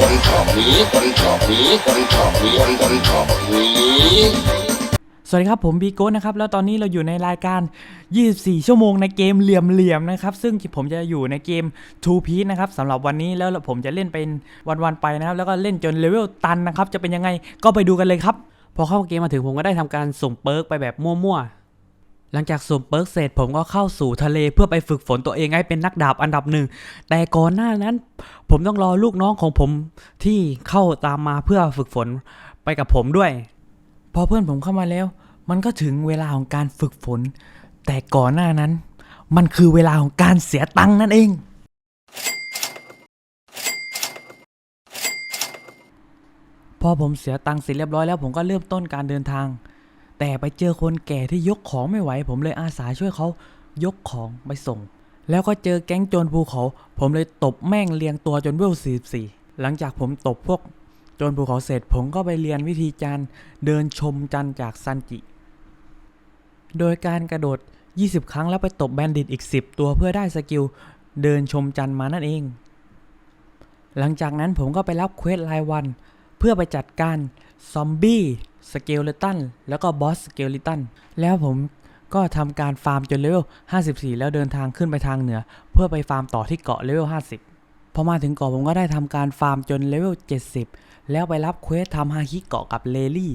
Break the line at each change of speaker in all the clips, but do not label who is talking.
คนชอบหมีคนชอบหมีคนชอบหมีคนคนชอบหมี
สวัสดีครับผมบีโก้นะครับแล้วตอนนี้เราอยู่ในรายการ 24 ชั่วโมงในเกมเหลี่ยมๆนะครับซึ่งผมจะอยู่ในเกม Two Piece นะครับสำหรับวันนี้แล้วผมจะเล่นเป็นวันๆไปนะครับแล้วก็เล่นจนเลเวลตันนะครับจะเป็นยังไงก็ไปดูกันเลยครับ
พอเข้าเกมมาถึงผมก็ได้ทำการสุ่มเปิร์กไปแบบมั่วๆ หลังจากสุ่มเปิร์กเสร็จผมก็เข้าสู่ทะเลเพื่อไปฝึกฝนตัวเองให้เป็นนักดาบอันดับหนึ่ง แต่ก่อนหน้านั้น ผมต้องรอลูกน้องของผมที่เข้าตามมาเพื่อฝึกฝนไปกับผมด้วย
พอเพื่อนผมเข้ามาแล้ว มันก็ถึงเวลาของการฝึกฝน แต่ก่อนหน้านั้น มันคือเวลาของการเสียตังค์นั่นเอง พอผมเสียตังค์เสร็จเรียบร้อยแล้วผมก็เริ่มต้นการเดินทาง แต่ไปเจอคนแก่ที่ยกของไม่ไหว ผมเลยอาสาช่วยเขายกของไปส่ง แล้วก็เจอแก๊งโจรภูเขา ผมเลยตบแม่งเรียงตัวจนเวล44หลังจากผมตบพวกโจรภูเขาเสร็จ ผมก็ไปเรียนวิธีการเดินชมจันจากซันจิ โดยการกระโดด 20 ครั้งแล้วไปตบแบนดิตอีก 10 ตัวเพื่อได้สกิลเดินชมจันมานั่นเอง หลังจากนั้นผมก็ไปรับเควสรายวัน เพื่อไปจัดการ ซอมบี้สเกลเลตันแล้วก็บอสสเกลเลตันแล้วผมก็ทำการฟาร์มจนเลเวล 54 แล้วเดินทางขึ้นไปทางเหนือ เพื่อไปฟาร์มต่อที่เกาะเลเวล 50 พอมาถึงเกาะผมก็ได้ทำการฟาร์มจนเลเวล 70 แล้วไปรับเควสทำฮาคิเกาะกับเลลี่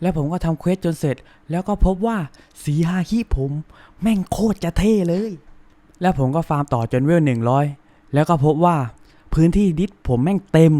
แล้วผมก็ทำเควสจนเสร็จ แล้วก็พบว่าสีฮาคิผม แม่งโคตรจะเท่เลย แล้วผมก็ฟาร์มต่อจนเวล 100 แล้วก็พบว่าพื้นที่ดิสผมแม่งเต็ม